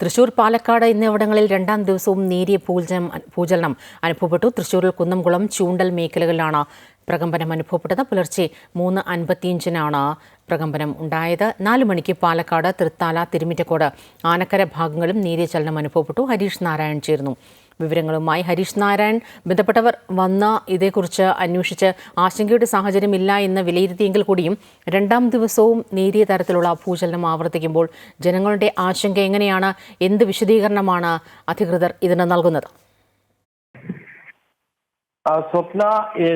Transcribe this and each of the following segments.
തൃശൂർ പാലക്കാട് എന്നിവിടങ്ങളിൽ രണ്ടാം ദിവസവും നേരിയ പൂജനം ഭൂചലനം അനുഭവപ്പെട്ടു. തൃശൂരിൽ കുന്നംകുളം ചൂണ്ടൽ മേഖലകളിലാണ് പ്രകമ്പനം അനുഭവപ്പെട്ടത്. പുലർച്ചെ മൂന്ന് അൻപത്തിയഞ്ചിനാണ് പ്രകമ്പനം ഉണ്ടായത്. നാല് മണിക്ക് പാലക്കാട് തൃത്താല തിരുമിറ്റക്കോട് ആനക്കര ഭാഗങ്ങളും നേരിയ ചലനം അനുഭവപ്പെട്ടു. ഹരീഷ് നാരായൺ ചേർന്നു വിവരങ്ങളുമായി ഹരീഷ് നാരായൺ. ബന്ധപ്പെട്ടവർ വന്ന ഇതേക്കുറിച്ച് അന്വേഷിച്ച് ആശങ്കയുടെ സാഹചര്യമില്ല എന്ന് വിലയിരുത്തിയെങ്കിൽ കൂടിയും രണ്ടാം ദിവസവും നേരിയ തരത്തിലുള്ള ഭൂചലനം ആവർത്തിക്കുമ്പോൾ ജനങ്ങളുടെ ആശങ്ക എങ്ങനെയാണ്? എന്ത് വിശദീകരണമാണ് അധികൃതർ ഇതിന് നൽകുന്നത്? സ്വപ്ന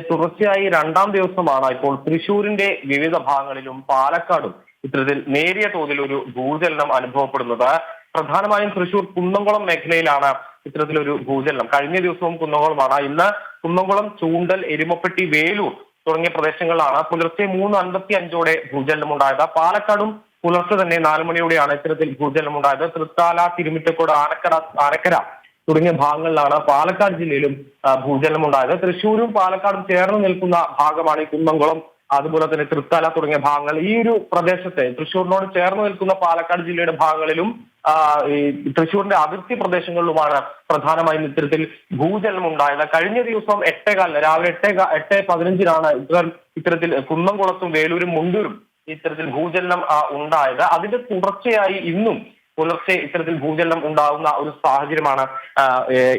തുടർച്ചയായി രണ്ടാം ദിവസമാണ് ഇപ്പോൾ തൃശൂരിന്റെ വിവിധ ഭാഗങ്ങളിലും പാലക്കാടും ഇത്തരത്തിൽ നേരിയ തോതിൽ ഒരു ഭൂചലനം അനുഭവപ്പെടുന്നത്. പ്രധാനമായും തൃശൂർ കുന്നംകുളം മേഖലയിലാണ് ഇത്തരത്തിലൊരു ഭൂചലനം. കഴിഞ്ഞ ദിവസവും കുന്നംകുളമാണ്. ഇന്ന് കുന്നംകുളം ചൂണ്ടൽ എരുമപ്പെട്ടി വേലൂർ തുടങ്ങിയ പ്രദേശങ്ങളിലാണ് പുലർച്ചെ മൂന്ന് അൻപത്തി അഞ്ചോടെ ഭൂചലനം ഉണ്ടായത് പാലക്കാടും പുലർച്ചെ തന്നെ നാല് മണിയോടെയാണ് ഇത്തരത്തിൽ ഭൂചലനം ഉണ്ടായത് തൃത്താല തിരുമിറ്റക്കോട് ആനക്കര ആനക്കര തുടങ്ങിയ ഭാഗങ്ങളിലാണ് പാലക്കാട് ജില്ലയിലും ഭൂചലനം ഉണ്ടായത് തൃശ്ശൂരും പാലക്കാടും ചേർന്ന് നിൽക്കുന്ന ഭാഗമാണ് ഈ കുന്നംകുളം. അതുപോലെ തന്നെ തൃത്താല തുടങ്ങിയ ഭാഗങ്ങൾ ഈ ഒരു പ്രദേശത്തെ തൃശ്ശൂരിനോട് ചേർന്ന് നിൽക്കുന്ന പാലക്കാട് ജില്ലയുടെ ഭാഗങ്ങളിലും ഈ തൃശ്ശൂരിന്റെ അതിർത്തി പ്രദേശങ്ങളിലുമാണ് പ്രധാനമായും ഇത്തരത്തിൽ ഭൂചലനം ഉണ്ടായത് കഴിഞ്ഞ ദിവസം എട്ടേകാലിന് രാവിലെ എട്ടേ എട്ട് പതിനഞ്ചിനാണ് ഇത്തരം ഇത്തരത്തിൽ കുന്നംകുളത്തും വേലൂരും മുണ്ടൂരും ഇത്തരത്തിൽ ഭൂചലനം ഉണ്ടായത്. അതിന്റെ തുടർച്ചയായി ഇന്നും പുലർച്ചെ ഇത്തരത്തിൽ ഭൂചലനം ഉണ്ടാകുന്ന ഒരു സാഹചര്യമാണ്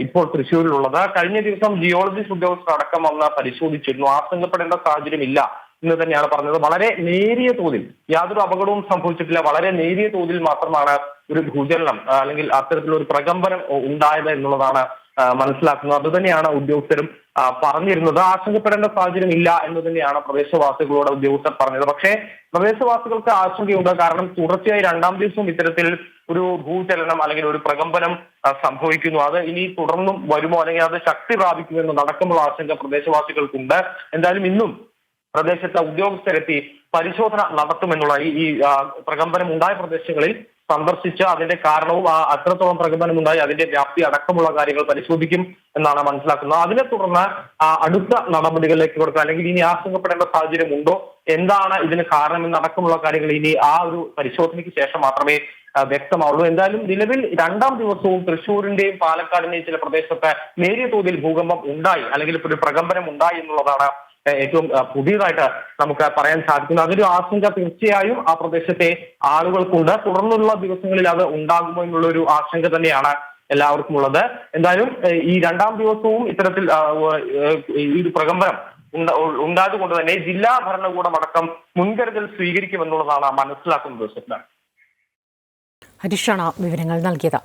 ഇപ്പോൾ തൃശ്ശൂരിലുള്ളത്. കഴിഞ്ഞ ദിവസം ജിയോളജിസ്റ്റ് ഉദ്യോഗസ്ഥർ അടക്കം വന്ന് പരിശോധിച്ചിരുന്നു. ആശങ്കപ്പെടേണ്ട സാഹചര്യമില്ല. എന്ന് തന്നെയാണ് പറഞ്ഞത്. വളരെ നേരിയ തോതിൽ യാതൊരു അപകടവും സംഭവിച്ചിട്ടില്ല. വളരെ നേരിയ തോതിൽ മാത്രമാണ് ഒരു ഭൂചലനം അല്ലെങ്കിൽ അത്തരത്തിലുള്ള ഒരു പ്രകമ്പനം ഉണ്ടായത് എന്നുള്ളതാണ് മനസ്സിലാക്കുന്നത്. അത് തന്നെയാണ് ഉദ്യോഗസ്ഥരും പറഞ്ഞിരുന്നത്. ആശങ്കപ്പെടേണ്ട സാഹചര്യം ഇല്ല എന്ന് തന്നെയാണ് പ്രദേശവാസികളോട് ഉദ്യോഗസ്ഥർ പറഞ്ഞത്. പക്ഷേ പ്രദേശവാസികൾക്ക് ആശങ്കയുണ്ട്. കാരണം തുടർച്ചയായി രണ്ടാം ദിവസവും ഇത്തരത്തിൽ ഒരു ഭൂചലനം അല്ലെങ്കിൽ ഒരു പ്രകമ്പനം സംഭവിക്കുന്നു. അത് ഇനി തുടർന്നും വരുമോ? അല്ലെങ്കിൽ അത് ശക്തി പ്രാപിക്കുമോ നടക്കുമ്പോൾ ആശങ്ക പ്രദേശവാസികൾക്കുണ്ട്. എന്തായാലും ഇന്നും പ്രദേശത്തെ ഉദ്യോഗസ്ഥരെത്തി പരിശോധന നടത്തുമെന്നുള്ള ഈ പ്രകമ്പനം ഉണ്ടായ പ്രദേശങ്ങളിൽ സന്ദർശിച്ച് അതിന്റെ കാരണവും ആ അത്രത്തോളം പ്രകമ്പനം ഉണ്ടായി അതിന്റെ വ്യാപ്തി അടക്കമുള്ള കാര്യങ്ങൾ പരിശോധിക്കും എന്നാണ് മനസ്സിലാക്കുന്നത്. അതിനെ തുടർന്ന് അടുത്ത നടപടികളിലേക്ക് കൊടുക്കുക അല്ലെങ്കിൽ ഇനി ആശങ്കപ്പെടേണ്ട സാഹചര്യം ഉണ്ടോ എന്താണ് ഇതിന് കാരണമെന്ന് അടക്കമുള്ള കാര്യങ്ങൾ ഇനി ആ ഒരു പരിശോധനയ്ക്ക് ശേഷം മാത്രമേ വ്യക്തമാവുള്ളൂ. എന്തായാലും നിലവിൽ രണ്ടാം ദിവസവും തൃശ്ശൂരിന്റെയും പാലക്കാടിന്റെയും ചില പ്രദേശത്ത് നേരിയ തോതിൽ ഭൂകമ്പം ഉണ്ടായി അല്ലെങ്കിൽ ഒരു പ്രകമ്പനം ഉണ്ടായി എന്നുള്ളതാണ് ഏറ്റവും പുതിയതായിട്ട് നമുക്ക് പറയാൻ സാധിക്കുന്നു. അതൊരു ആശങ്ക തീർച്ചയായും ആ പ്രദേശത്തെ ആളുകൾക്കുണ്ട്. തുടർന്നുള്ള ദിവസങ്ങളിൽ അത് ഉണ്ടാകുമോ എന്നുള്ള ഒരു ആശങ്ക തന്നെയാണ് എല്ലാവർക്കും ഉള്ളത്. എന്തായാലും ഈ രണ്ടാം ദിവസവും ഇത്തരത്തിൽ ഈ ഒരു പ്രകമ്പനം ഉണ്ടായതുകൊണ്ട് ഉണ്ടായത് കൊണ്ട് തന്നെ ജില്ലാ ഭരണകൂടം അടക്കം മുൻകരുതൽ സ്വീകരിക്കുമെന്നുള്ളതാണ് മനസ്സിലാക്കുന്നത് സ്വപ്ന ഹരീഷാണ് വിവരങ്ങൾ നൽകിയത്.